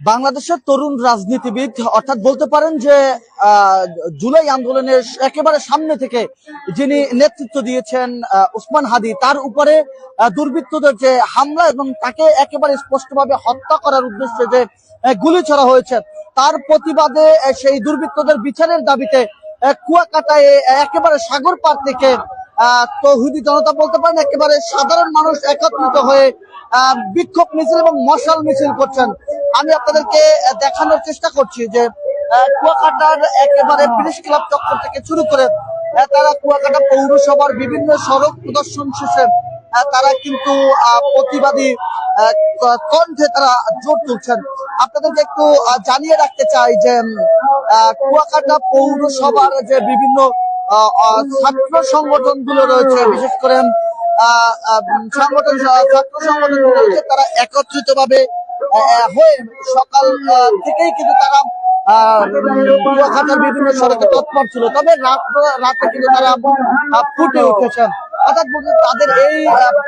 বাংলাদেশের তরুণ রাজনীতিবিদ অর্থাৎ বলতে পারেন যে জুলাই আন্দোলনের একেবারে সামনে থেকে যিনি নেতৃত্ব দিয়েছেন আহ, ওসমান হাদি তার উপরে দুর্বৃত্তদের যে হামলা এবং তাকে একেবারে স্পষ্টভাবে হত্যা করার উদ্দেশ্যে যে গুলি ছড়া হয়েছে তার প্রতিবাদে সেই দুর্বৃত্তদের বিচারের দাবিতে কুয়াকাটায় একেবারে সাগর পার থেকে আহ, তৌহিদি জনতা বলতে পারেন একেবারে সাধারণ মানুষ একত্রিত হয়ে বিক্ষোভ মিছিল এবং মশাল মিছিল করছেন। আমি আপনাদেরকে দেখানোর চেষ্টা করছি যে কুয়াকাটার একেবারে প্রেস ক্লাব চক্কর থেকে শুরু করে তারা কুয়াকাটা পৌরসভার বিভিন্ন সড়ক প্রদর্শন শেষে তারা কিন্তু প্রতিবাদী কণ্ঠে তারা জোর তুলছেন। আপনাদেরকে একটু জানিয়ে রাখতে চাই যে কুয়াকাটা পৌরসভার যে বিভিন্ন ছাত্র সংগঠনগুলো রয়েছে, বিশেষ করে সংগঠন ছাত্র সংগঠন তারা একত্রিত ভাবে হয়ে সকাল থেকেই কিন্তু তারা কুয়াকাটার বিভিন্ন সড়কে তৎপর ছিল। তবে রাত কিন্তু তারা ফুটে উঠেছেন। অর্থাৎ তাদের এই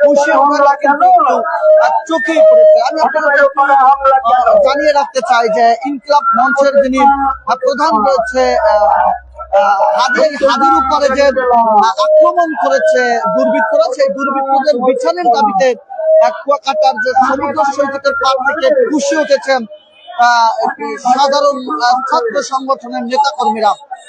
খুশি পড়েছে। আমি আপনাদের জানিয়ে রাখতে চাই যে ইনকলাব মঞ্চের যিনি প্রধান রয়েছে হাদির হাদির উপরে যে আক্রমণ করেছে, দুর্বৃত্তরা, সেই দুর্বৃত্তদের বিচারের দাবিতে কুয়াকাটার যে সমুদ্র সৈকতের পার থেকে খুশি উঠেছেন সাধারণ ছাত্র সংগঠনের নেতা কর্মীরা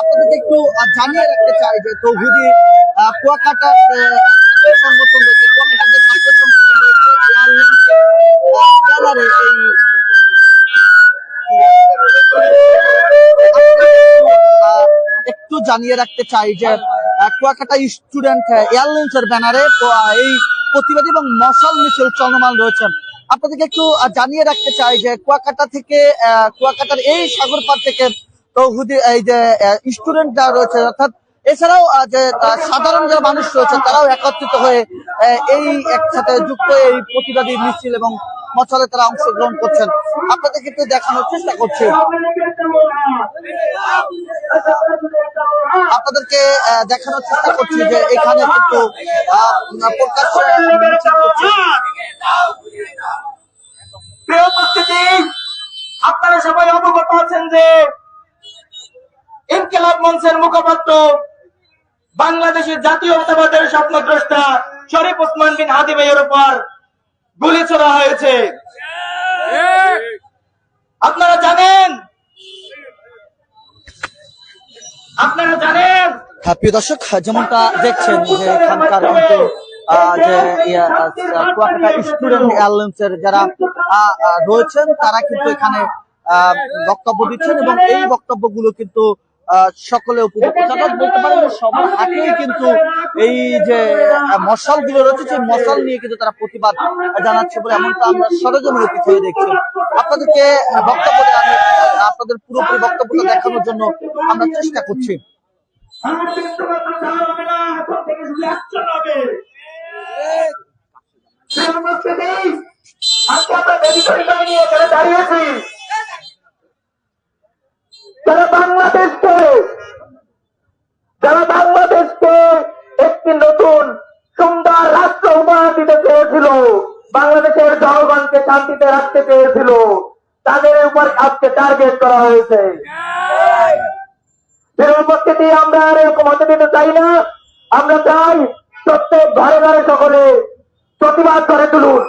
আপনাদেরকে একটু জানিয়ে রাখতে চাই যে ছাত্র সংগঠন রয়েছে কুয়াকাটার ছাত্র সংগঠন রয়েছে ব্যানারে এই একটু জানিয়ে রাখতে চাই যে কুয়াকাটা স্টুডেন্ট এয়ারলাইন্সের ব্যানারে এই প্রতিবাদী এবং মশাল মিছিল চলমান রয়েছে। আপনাদেরকে একটু জানিয়ে রাখতে চাই যে কুয়াকাটা থেকে কুয়াকাটার এই সাগর পার থেকে তৌহুদি এই যে স্টুডেন্ট যারা রয়েছে, অর্থাৎ এছাড়াও যে সাধারণ যারা মানুষ রয়েছে, তারাও একত্রিত হয়ে এই একসাথে যুক্ত এই প্রতিবাদী মিছিল এবং মশালে তারা অংশগ্রহণ করছেন। আপনাদেরকে কিন্তু দেখানোর চেষ্টা করছি। আপনাদেরকে দেখানোর চেষ্টা করছি যে এখানে কিন্তু আপনারা সবাই অবগত আছেন যে ইনকিলাব মঞ্চের মুখপাত্র বাংলাদেশের জাতীয়তাবাদের স্বপ্নদ্রষ্টা শরীফ ওসমান বিন হাদি ভাইয়ের উপর গুলি ছোড়া হয়েছে। আপনারা জানেন? আপনারা জানেন? হ্যাঁ প্রিয় দর্শক যেমনটা দেখছেন যে এখানকার আহ, যে কুয়াকাটা স্টুডেন্ট এয়ারলাইন্সের যারা রয়েছেন তারা কিন্তু এখানে আহ, বক্তব্য দিচ্ছেন এবং এই বক্তব্যগুলো কিন্তু সকলে উপভোগ অর্থাৎ বলতে পারেন সবার কিন্তু এই যে মশালগুলো রয়েছে, সেই মশাল নিয়ে কিন্তু তারা প্রতিবাদ জানাচ্ছে বলে এমনটা আমরা সরজমিনে পিছিয়ে দেখছি। আপনাদেরকে বক্তব্য দেওয়া- আপনাদের পুরোপুরি বক্তব্যটা দেখানোর জন্য আমরা চেষ্টা করছি। শান্তিতে রাখতে চেয়েছিল তাদের উপর আজকে টার্গেট করা হয়েছে। এর আমরা আর এরকম হতে দিতে চাই না। আমরা চাই প্রত্যেক ঘরে ঘরে সকলে প্রতিবাদ করে তুলুন।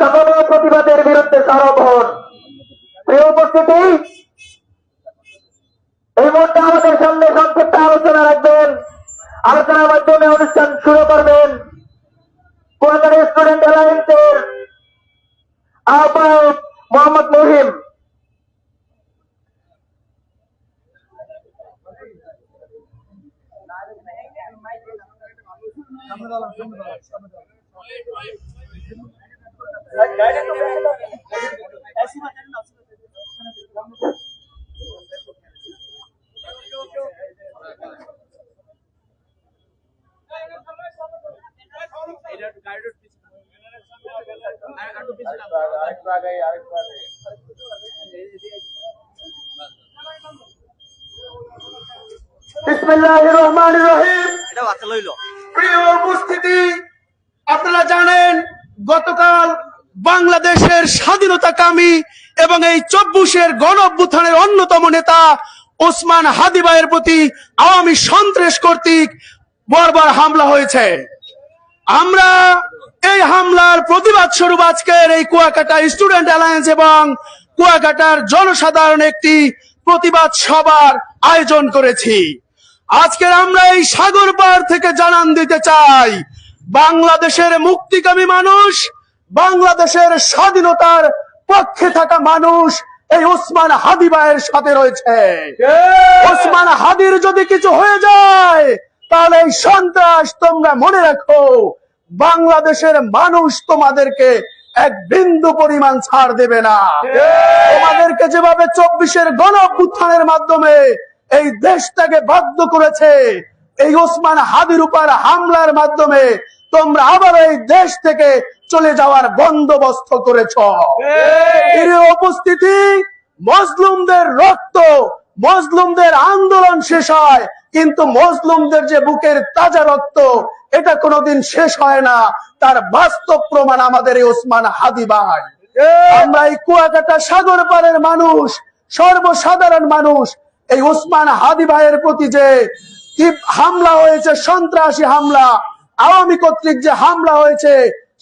সকলে প্রতিবাদের বিরুদ্ধে সরব হন। প্রিয় উপস্থিতি এই মুহূর্তে আমাদের সামনে সংক্ষিপ্ত আলোচনা রাখবেন। আলোচনার মাধ্যমে অনুষ্ঠান শুরু করবেন কুয়াকাটা স্টুডেন্ট অ্যালায়েন্সের আহ্বায়ক মোহাম্মদ মহিম বিসমিল্লাহির রহমানির রহিম এটা বাচ্চা লইল প্রিয় উপস্থিতি আপনারা জানেন গতকাল বাংলাদেশের স্বাধীনতাকামী এবং এই চব্বিশের গণ অভ্যুত্থানের অন্যতম নেতা ওসমান হাদিবাইয়ের প্রতি আওয়ামী সন্ত্রাস কর্তৃক বর্বর হামলা হয়েছে। আমরা এই হামলার প্রতিবাদ স্বরূপ আজকের এই কুয়াকাটা স্টুডেন্ট অ্যালায়েন্স এবং কুয়াকাটার জনসাধারণ একটি প্রতিবাদ সভার আয়োজন করেছি। আজকের আমরা এই সাগর পার থেকে জানান দিতে চাই বাংলাদেশের মুক্তিকামী মানুষ বাংলাদেশের স্বাধীনতার পক্ষে থাকা মানুষ এই ওসমান হাদিবায়ের সাথে রয়েছে। ওসমান হাদির যদি কিছু হয়ে যায় তাহলে এই সন্ত্রাস তোমরা মনে রাখো। বাংলাদেশের মানুষ তোমাদেরকে এক বিন্দু পরিমাণ ছাড় দেবে না। তোমাদেরকে যেভাবে চব্বিশের গণ মাধ্যমে এই দেশটাকে বাধ্য করেছে, এই ওসমান হাদির উপর হামলার মাধ্যমে তোমরা আবার এই দেশ থেকে চলে যাওয়ার বন্দোবস্ত করেছ। এর উপস্থিতি মজলুমদের রক্ত মজলুমদের আন্দোলন শেষ হয় কিন্তু মজলুমদের যে বুকের তাজা রক্ত, এটা কোনোদিন শেষ হয় না। তার বাস্তব প্রমাণ আমাদের এই ওসমান হাদি ভাই। আমরা এই কুয়াকাটা সাগর পাড়ের মানুষ, সর্বসাধারণ মানুষ। এই ওসমান হাদি ভাইয়ের প্রতি যে হামলা হয়েছে, সন্ত্রাসী হামলা, আওয়ামী কর্তৃক যে হামলা হয়েছে,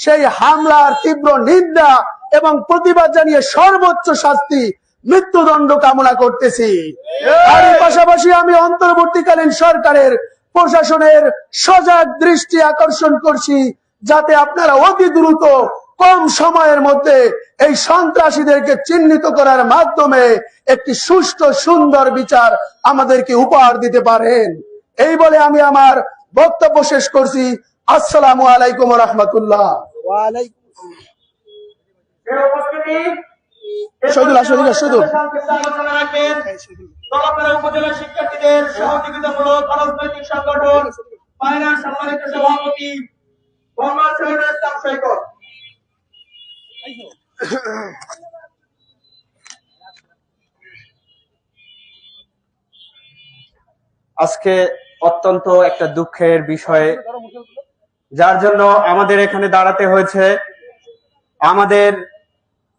সেই হামলার তীব্র নিন্দা এবং প্রতিবাদ জানিয়ে সর্বোচ্চ শাস্তি মৃত্যুদণ্ড কামনা করতেছি। তার পাশাপাশি আমি অন্তর্বর্তীকালীন সরকারের প্রশাসনের সজাগ দৃষ্টি আকর্ষণ করছি যাতে আপনারা অতি দ্রুত কম সময়ের মধ্যে এই সন্ত্রাসীদেরকে চিহ্নিত করার মাধ্যমে একটি সুষ্ঠু সুন্দর বিচার আমাদেরকে উপহার দিতে পারেন। এই বলে আমি আমার বক্তব্য শেষ করছি। আসসালামু আলাইকুম রহমতুল্লাহ। শহীদুল, শহীদুল, শহীদুল। আলোচনা রাখবেন। দলাপাড়া উপজেলা শিক্ষার্থীদের সহযোগিতামূলক অরাজনৈতিক সংগঠন পায়রা সম্মানিত সভাপতি মোহাম্মদ শহীদুল ইসলাম সৈকত। আজকে অত্যন্ত একটা দুঃখের বিষয়ে যার জন্য আমাদের এখানে দাঁড়াতে হয়েছে। আমাদের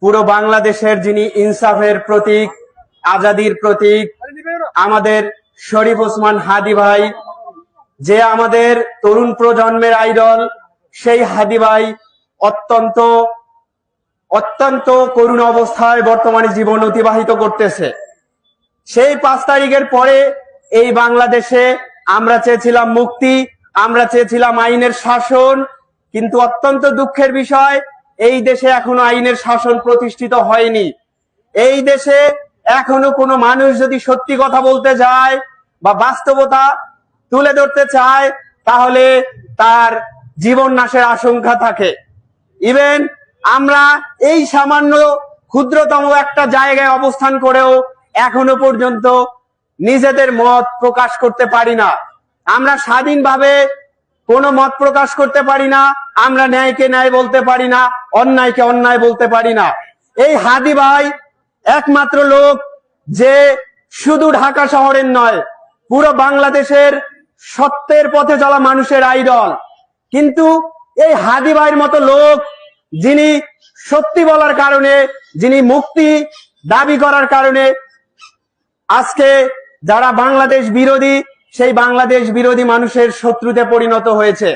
পুরো বাংলাদেশের যিনি ইনসাফের প্রতীক, আজাদির প্রতীক, আমাদের শরীফ ওসমান হাদি ভাই, যে আমাদের তরুণ প্রজন্মের আইডল, সেই হাদি ভাই অত্যন্ত অত্যন্ত করুণ অবস্থায় বর্তমানে জীবন অতিবাহিত করতেছে। সেই পাঁচ তারিখের পরে এই বাংলাদেশে আমরা চেয়েছিলাম মুক্তি, আমরা চেয়েছিলাম আইনের শাসন, কিন্তু অত্যন্ত দুঃখের বিষয় এই দেশে এখনও আইনের শাসন প্রতিষ্ঠিত হয়নি। এই দেশে এখনও কোনো মানুষ যদি সত্যি কথা বলতে যায় বা বাস্তবতা তুলে ধরতে চায়, তাহলে তার জীবন নাশের আশঙ্কা থাকে। ইভেন আমরা এই সামান্য ক্ষুদ্রতম একটা জায়গায় অবস্থান করেও এখনও পর্যন্ত নিজেদের মত প্রকাশ করতে পারি না। আমরা স্বাধীনভাবে কোনো মত প্রকাশ করতে পারি না, আমরা ন্যায়কে ন্যায় বলতে পারি না, অন্যায়কে অন্যায় বলতে পারি না। এই হাদি ভাই একমাত্র লোক যে শুধু ঢাকা শহরের নয়, পুরো বাংলাদেশের সত্যের পথে চলা মানুষের আইডল। কিন্তু এই হাদি ভাইয়ের মতো লোক, যিনি সত্যি বলার কারণে, যিনি মুক্তি দাবি করার কারণে, আজকে যারা বাংলাদেশ বিরোধী সেই বাংলাদেশ বিরোধী মানুষের শত্রুতে পরিণত হয়েছে।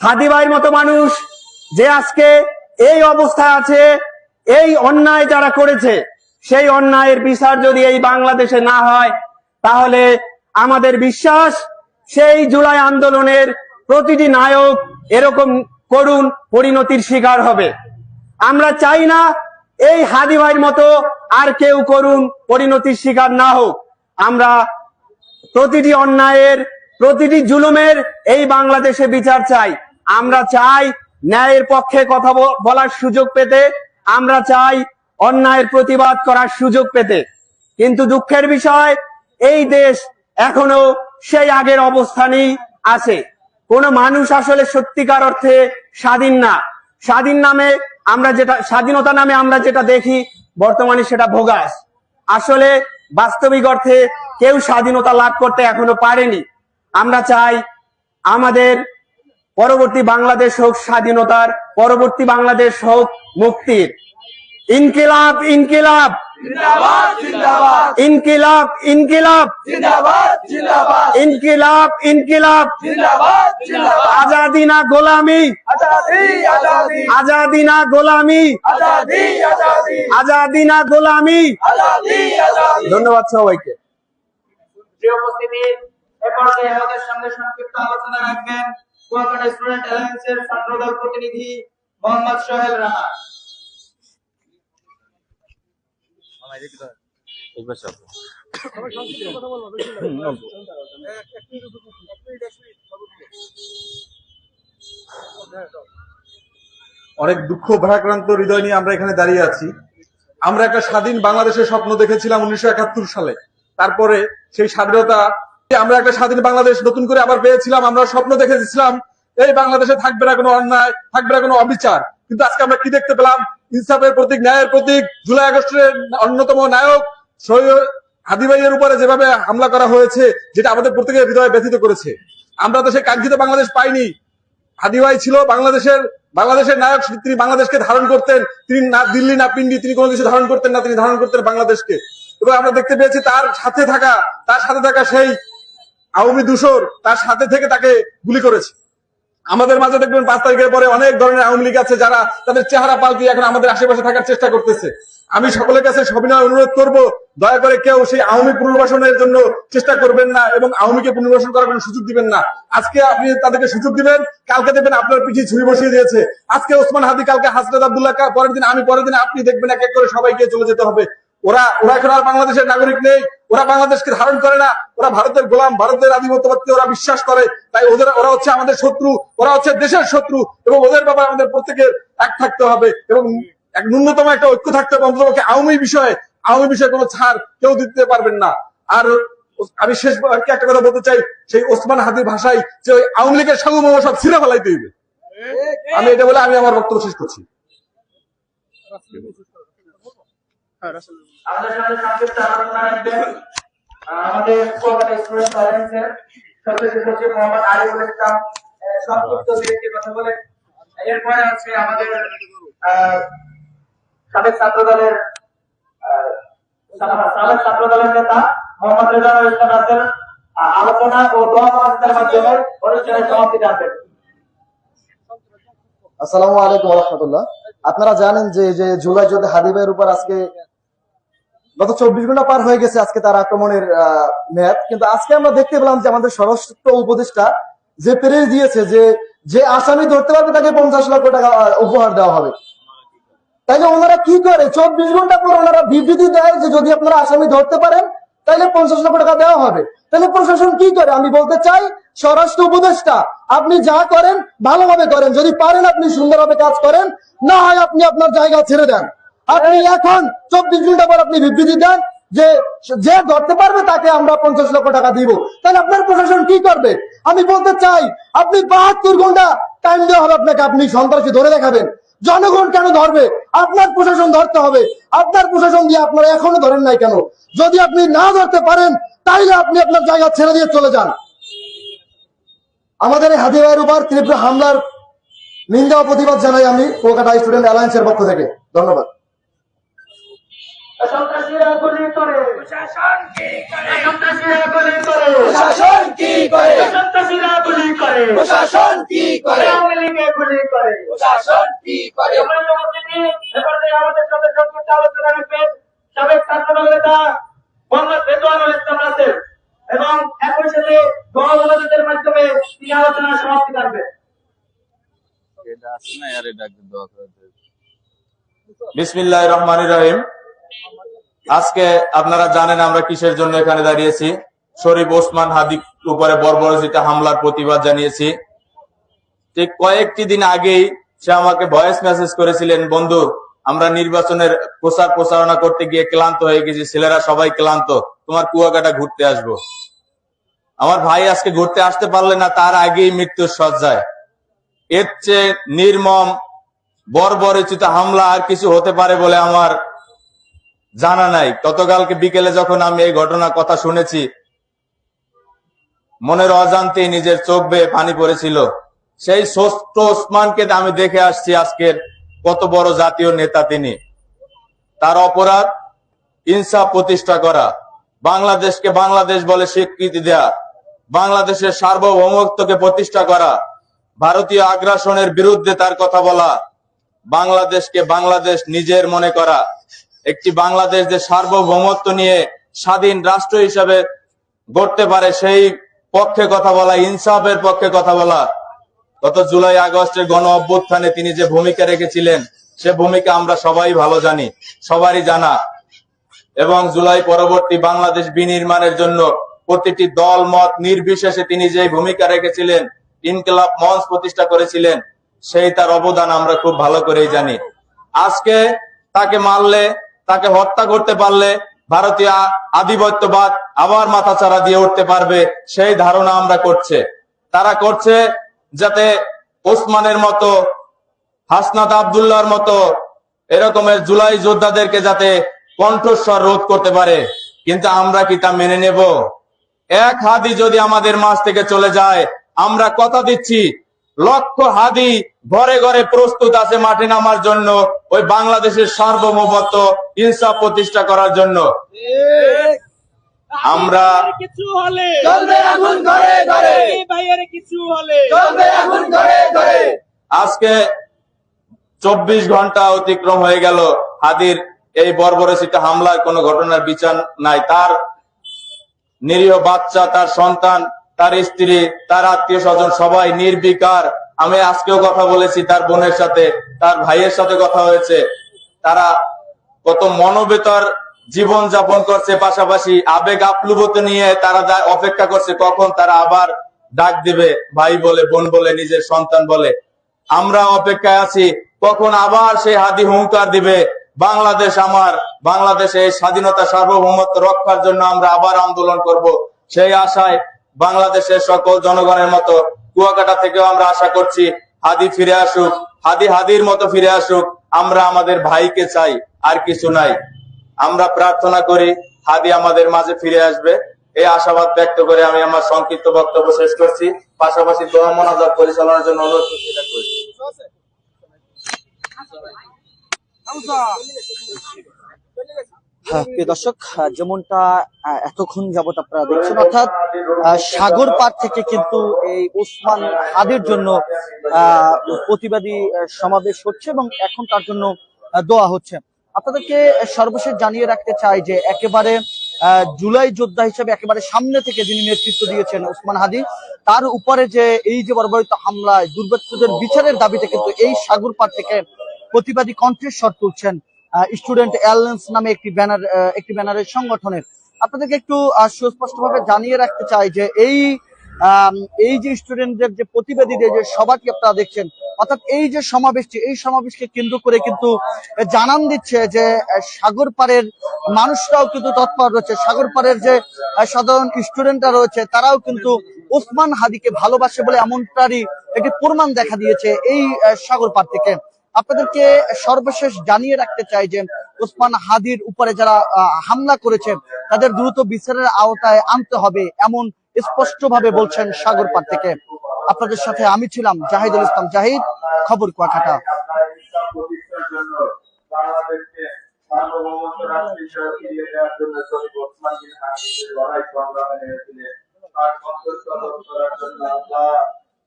হাদি ভাইয়ের মতো মানুষ যে আজকে এই অবস্থায় আছে, এই অন্যায় যারা করেছে, সেই অন্যায়ের বিচার যদি এই বাংলাদেশে না হয়, তাহলে আমাদের বিশ্বাস সেই জুলাই আন্দোলনের প্রতিটি নায়ক এরকম করুণ পরিণতির শিকার হবে। আমরা চাই না এই হাদি ভাইয়ের মতো আর কেউ করুন পরিণতির শিকার না হোক। আমরা প্রতিটি অন্যায়ের, প্রতিটি জুলুমের এই বাংলাদেশে বিচার চাই। আমরা চাই ন্যায়ের পক্ষে কথা বলার সুযোগ পেতে। আমরা চাই অন্যায়ের প্রতিবাদ করার সুযোগ পেতে। কিন্তু দুঃখের বিষয়, এই দেশ এখনও সেই আগের অবস্থানেই আছে। কোন মানুষ আসলে সত্যিকার অর্থে স্বাধীন না। স্বাধীন নামে আমরা যেটা স্বাধীনতা নামে আমরা যেটা দেখি, বর্তমানে সেটা ভোগাস। আসলে বাস্তবিক অর্থে কেউ স্বাধীনতা লাভ করতে এখনও পারেনি। আমরা চাই আমাদের পরবর্তী বাংলাদেশ হোক স্বাধীনতার, পরবর্তী বাংলাদেশ হোক মুক্তির। ইনকিলাব ইনকিলাব! ইনকিলাব ইনকিলাব। ইনকিলাব ইনকিলাব। আজাদি না গোলামি। আজাদি না গোলামি। আজাদি না গোলামি। ধন্যবাদ সবাইকে। আমাদের সামনে সংক্ষিপ্ত আলোচনা রাখবেন। স্টুডেন্ট অ্যালায়েন্সের ছাত্রদল প্রতিনিধি মোহাম্মদ সোহেল রানা। অনেক দুঃখ ভারাক্রান্ত হৃদয় নিয়ে আমরা এখানে দাঁড়িয়ে আছি। আমরা একটা স্বাধীন বাংলাদেশের স্বপ্ন দেখেছিলাম উনিশশো একাত্তর সালে। তারপরে সেই স্বাধীনতা আমরা একটা স্বাধীন বাংলাদেশ নতুন করে আবার পেয়েছিলাম আমরা স্বপ্ন দেখেছিলাম এই বাংলাদেশে থাকবে না কোনো অন্যায় থাকবে না কোনো অবিচার। কিন্তু আজকে আমরা কি দেখতে পেলাম? ইনসাফের প্রতীক, ন্যায়ের প্রতীক, জুলাই আগস্টের অন্যতম নায়ক সৈয়দ হাদি ভাইয়ের উপরে যেভাবে হামলা করা হয়েছে, যেটা আমাদের প্রত্যেকের হৃদয় ব্যথিত করেছে। আমরা তো সেই কাঙ্ক্ষিত বাংলাদেশ পাইনি। হাদি ভাই ছিল বাংলাদেশের বাংলাদেশের নায়ক, তিনি বাংলাদেশকে ধারণ করতেন। তিনি না দিল্লি, না পিন্ডি, তিনি কোনো কিছু ধারণ করতেন না, তিনি ধারণ করতেন বাংলাদেশকে। এবং আমরা দেখতে পেয়েছি তার সাথে থাকা, তার সাথে থাকা সেই আওয়ামী দূষর তার সাথে থেকে তাকে গুলি করেছে। আমাদের মাঝে দেখবেন পাঁচ তারিখের পরে অনেক ধরনের আওয়ামী লীগ আছে যারা তাদের চেহারা পাল্টিয়ে এখন আমাদের আশেপাশে থাকার চেষ্টা করতেছে। আমি সকলের কাছে সবিনয় অনুরোধ করব, দয়া করে কেউ সেই আওয়ামী পুনর্বাসনের জন্য চেষ্টা করবেন না এবং আওয়ামীকে পুনর্বাসন করার কোনো সুযোগ দিবেন না। আজকে আপনি তাদেরকে সুযোগ দিবেন, কালকে দেখবেন আপনার পিছিয়ে ছুরি বসিয়ে দিয়েছে। আজকে ওসমান হাদি, কালকে হাসরাত আব্দুল্লাহ পরের দিন আমি, পরের দিন আপনি দেখবেন এক এক করে সবাইকে চলে যেতে হবে। ওরা ওরা এখন আর বাংলাদেশের নাগরিক নেই, ওরা বাংলাদেশকে ধারণ করে না, ওরা ভারতের গোলাম, ভারতের আধিপত্যবাদকে ওরা বিশ্বাস করে, তাই ওদের, ওরা হচ্ছে আমাদের শত্রু, ওরা হচ্ছে দেশের শত্রু, এবং ওদের ব্যাপারে আমাদের প্রত্যেকের এক থাকতে হবে, এবং এক ন্যূনতম একটা ঐক্য থাকতে হবে অন্ততপক্ষে আওয়ামী বিষয়ে আওয়ামী বিষয়ে কোনো ছাড় কেউ দিতে পারবেন না। আর আমি শেষ একটা কথা বলতে চাই, সেই ওসমান হাদির ভাষায় যে ওই আওয়ামী লীগের সাগু মোমো সব ছিঁড়ে ফেলাইতে হইবে আমি এটা বলে আমি আমার বক্তব্য শেষ করছি। আমাদের আলোচনা রাখবেন আহ, আমাদের স্টুডেন্ট অ্যালায়েন্সের সদস্য সচিব মোহাম্মদ আরিফুল ইসলাম সংক্ষিপ্ত বিরতি কথা বলে। এরপরে আছে আমাদের সাবেক ছাত্র দলের সাবেক ছাত্র দলের নেতা মোহাম্মদ রেজানুল ইসলাম রাসেল আলোচনা ও দোয়া মহাজের মাধ্যমে অনুষ্ঠানের সমাপ্তি টানবেন আসসালামু আলাইকুম রহমতুল্লাহ। আপনারা জানেন যে যে জুলাই যোদ্ধা হাদিবের উপর আজকে গত চব্বিশ ঘণ্টা পার হয়ে গেছে আজকে তার আক্রমণের মেয়াদ কিন্তু আজকে আমরা দেখতে পেলাম যে আমাদের স্বরাষ্ট্র উপদেষ্টা যে প্রেস দিয়েছে যে যে আসামি ধরতে পারবে তাকে পঞ্চাশ লক্ষ টাকা উপহার দেওয়া হবে। তাইলে ওনারা কি করে? চব্বিশ ঘণ্টা পর ওনারা বিবৃতি দেয় যে যদি আপনারা আসামি ধরতে পারেন তাহলে পঞ্চাশ লক্ষ টাকা দেওয়া হবে। তাহলে প্রশাসন কি করে? আমি বলতে চাই, স্বরাষ্ট্র উপদেষ্টা, আপনি যা করেন, ভালোভাবে করেন। যদি পারেন আপনি সুন্দরভাবে কাজ করেন, না হয় আপনি আপনার জায়গা ছেড়ে দেন। আপনি এখন চব্বিশ ঘণ্টা পর আপনি বিবৃতি দেন যে যে ধরতে পারবে তাকে আমরা পঞ্চাশ লক্ষ টাকা দিব। তাহলে আপনার প্রশাসন কি করবে? আমি বলতে চাই, আপনি বাহাত্তর ঘণ্টা টাইম দেওয়া হবে আপনাকে, আপনি সন্ত্রাসী ধরে দেখাবেন। জনগণ কেন ধরবে? আপনার প্রশাসন ধরতে হবে। আপনার প্রশাসন দিয়ে আপনারা এখনও ধরেন নাই কেন? যদি আপনি না ধরতে পারেন, তাইলে আপনি আপনার জায়গা ছেড়ে দিয়ে চলে যান। আমাদের হাদিবাইয়ের উপর তীব্র হামলার নিন্দা প্রতিবাদ জানাই আমি কলকাতা স্টুডেন্ট অ্যালায়েন্সের পক্ষ থেকে। ধন্যবাদ। সন্ত্রাসীরা কি করে সন্ত্রাসীরা গুলি করে প্রশাসন কি করে গুলি করে প্রশাসন কি করে এবারে আলোচনা এবং একই সাথে মাধ্যমে তিনি আলোচনার সমাপ্তি করবেন বিসমিল্লাহ রহমান রহিম আজকে আপনারা জানেন আমরা কিসের জন্য এখানে দাঁড়িয়েছি? শরীফ ওসমান হাদি উপরে বর্বরচিত হামলার প্রতিবাদ জানিয়েছি। ঠিক কয়েকটি দিন আগেই সে আমাকে ভয়েস মেসেজ করেছিলেন, বন্ধু, আমরা নির্বাচনের প্রচার প্রচারণা করতে গিয়ে ক্লান্ত হয়ে গেছি, ছেলেরা সবাই ক্লান্ত, তোমার কুয়াকাটা ঘুরতে আসব। আমার ভাই আজকে ঘুরতে আসতে পারলে না, তার আগেই মৃত্যুর সজ্জায় এর চেয়ে নির্মম, বর্বরচিত হামলা আর কিছু হতে পারে বলে আমার জানা নাই। গতকালকে বিকেলে যখন আমি এই ঘটনার কথা শুনেছি, মনের অজান্তেই নিজের চোখ বেয়ে পানি পড়েছিল। সেই ষষ্ঠ ওসমানকে আমি দেখে আসছি আজকের কত বড় জাতীয় নেতা তিনি। তার অপরাধ, ইনসাফ প্রতিষ্ঠা করা, বাংলাদেশকে বাংলাদেশ বলে স্বীকৃতি দেয়া, বাংলাদেশের সার্বভৌমত্বকে প্রতিষ্ঠা করা, ভারতীয় আগ্রাসনের বিরুদ্ধে তার কথা বলা, বাংলাদেশকে বাংলাদেশ নিজের মনে করা একটি বাংলাদেশ যে সার্বভৌমত্ব নিয়ে স্বাধীন রাষ্ট্র হিসাবে গড়তে পারে, সেই পক্ষে কথা বলা, ইনসাফের পক্ষে কথা বলা। গত জুলাই আগস্টের গণ অভ্যুত্থানে তিনি যে ভূমিকা রেখেছিলেন, সে ভূমিকা আমরা সবাই ভালো জানি, সবারই জানা। এবং জুলাই পরবর্তী বাংলাদেশ বিনির্মাণের জন্য প্রতিটি দল, মত নির্বিশেষে তিনি যে ভূমিকা রেখেছিলেন, ইনকলাব মঞ্চ প্রতিষ্ঠা করেছিলেন, সেই তার অবদান আমরা খুব ভালো করেই জানি। আজকে তাকে মারলে তাকে হত্যা করতে পারলে ভারতীয় আধিপত্যবাদ আবার মাথাচাড়া দিয়ে উঠতে পারবে, সেই ধারণা আমরা করছে। তারা করছে যাতে ওসমানের মতো, হাসনাত আবদুল্লাহর মতো এরকমের জুলাই যোদ্ধাদেরকে যাতে কণ্ঠস্বর রোধ করতে পারে। কিন্তু আমরা কি তা মেনে নেব? এক হাদি যদি আমাদের মাঝ থেকে চলে যায়, আমরা কথা দিচ্ছি, লক্ষ হাদি ঘরে ঘরে প্রস্তুত আছে মাঠে নামার জন্য ওই বাংলাদেশের সার্বভৌমত্ব ইনসাফ প্রতিষ্ঠা করার জন্য। আমরা কিছু হলে। চলবে আগুন ঘরে ঘরে। ভাইয়ের কিছু হলে। চলবে আগুন ঘরে ঘরে। আজকে চব্বিশ ঘণ্টা অতিক্রম হয়ে গেল। হাদির এই বর্বরচিত হামলার কোনো ঘটনার বিচার নাই। তার নিরীহ বাচ্চা তার সন্তান তার স্ত্রী তার আত্মীয় স্বজন সবাই নির্বিকার আমি আজকেও কথা বলেছি, তার বোনের সাথে, তার ভাইয়ের সাথে কথা হয়েছে। তারা কত মনোবেতর জীবন যাপন করছে, পাশাপাশি আবেগ আপ্লুবত নিয়ে তারা অপেক্ষা করছে, কখন তারা আবার ডাক দিবে, ভাই বলে, বোন বলে, নিজের সন্তান বলে। আমরা অপেক্ষায় আছি, কখন আবার সেই হাদি হুঙ্কার দিবে, বাংলাদেশ আমার, বাংলাদেশে এই স্বাধীনতা সার্বভৌমত্ব রক্ষার জন্য আমরা আবার আন্দোলন করব। সেই আশায় বাংলাদেশের সকল জনগণের মতো কুয়াকাটা থেকেও আমরা আশা করছি হাদি ফিরে আসুক, হাদি হাদির মতো ফিরে আসুক, আমরা আমাদের ভাইকে চাই, আর কিছু নাই। আমরা প্রার্থনা করি হাদি আমাদের মাঝে ফিরে আসবে। এই আশাবাদ ব্যক্ত করে আমি আমার সংক্ষিপ্ত বক্তব্য শেষ করছি। পাশাপাশি দোয়া পরিচালনার জন্য অনুরোধ করছি। প্রিয় দর্শক যেমনটা এতক্ষণ যাবত আপনারা দেখছেন, অর্থাৎ সাগর পার থেকে কিন্তু এই ওসমান হাদির জন্য প্রতিবাদী সমাবেশ হচ্ছে এবং এখন তার জন্য দোয়া হচ্ছে। আপনাদেরকে সর্বশেষ জানিয়ে রাখতে চাই যে একেবারে জুলাই যোদ্ধা হিসেবে একেবারে সামনে থেকে যিনি নেতৃত্ব দিয়েছেন ওসমান হাদি, তার উপরে যে এই যে বর্বরিত হামলায় দুর্বৃত্তদের বিচারের দাবিতে কিন্তু এই সাগর পার থেকে প্রতিবাদী কণ্ঠের তুলছেন স্টুডেন্ট অ্যালায়েন্স নামে একটি ব্যানার একটি ব্যানারের সংগঠনের। আপনাদেরকে একটু সুস্পষ্টভাবে জানিয়ে রাখতে চাই যে এই এই যে স্টুডেন্টদের যে প্রতিবাদীদের যে সভাটি আপনারা দেখছেন, অর্থাৎ এই যে সমাবেশটি, এই সমাবেশকে কেন্দ্র করে কিন্তু জানান দিচ্ছে যে সাগর পাড়ের মানুষরাও কিন্তু তৎপর রয়েছে। সাগর পাড়ের যে সাধারণ স্টুডেন্টরা রয়েছে, তারাও কিন্তু ওসমান হাদিকে ভালোবাসে বলে এমনটারই একটি প্রমাণ দেখা দিয়েছে এই সাগর পাড় থেকে। আপনাদেরকে সর্বশেষ জানিয়ে রাখতে চাই যে ওসমান হাদির উপরে যারা হামলা করেছে তাদের দ্রুত বিচারের আওতায় আনতে হবে এমন স্পষ্ট ভাবে বলছেন সাগরপাড় থেকে। আপনাদের সাথে আমি ছিলাম জাহিদুল ইসলাম জাহিদ, খবর কুয়াকাটা। করার জন্য আল্লাহ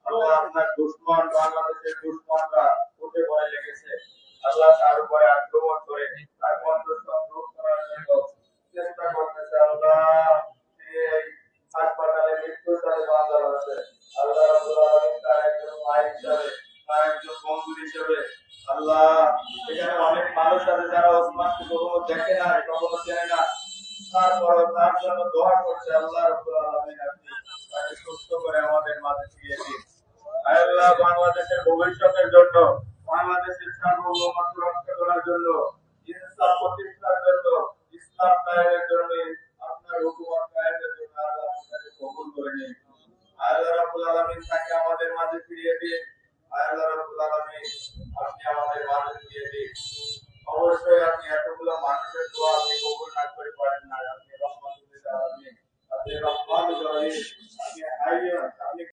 আল্লাহ আপনার দুশ্মন, বাংলাদেশের দুশ্মনরা উঠে পড়ে লেগেছে, আল্লাহ তার উপরে আক্রমণ করে তার কণ্ঠস্বর রোধ করার জন্য চেষ্টা করতেছে আল্লাহ। হাসপাতালে মৃত্যুর সাথে আছে। আল্লাহ তার একজন ভাই হিসাবে, তার একজন বন্ধু হিসেবে আল্লাহ, এখানে অনেক মানুষ আছে যারা ওসমানকে কখনো দেখে না, কখনো চেনে না। তারপরও তার জন্য দোয়া করছে আল্লাহ রাব্বুল আলামিন আপনি তাকে সুস্থ করে আমাদের মাঝে ফিরিয়ে দিন। আল্লাহ বাংলাদেশের ভবিষ্যতের জন্য বাংলাদেশের সার্বভৌমত্ব রক্ষা করার জন্য, ইনসাফ প্রতিষ্ঠার জন্য, ইসলাম কায়েমের জন্য, আপনার হুকুমত কায়েমের জন্য আল্লাহ আপনাকে কবুল করে নিন। আল্লাহ রাব্বুল আলামিন তাকে আমাদের মাঝে ফিরিয়ে দিন। আল্লাহ রাব্বুল আলামিন আপনি আমাদের মাঝে দিয়ে দিন। অবশ্যই আপনি এতগুলো মানুষের দোয়া আপনি কবুল না করে পারেন না। আপনি রহমাতুল্লিল আলামিন আপনি। রহমানুর রহিম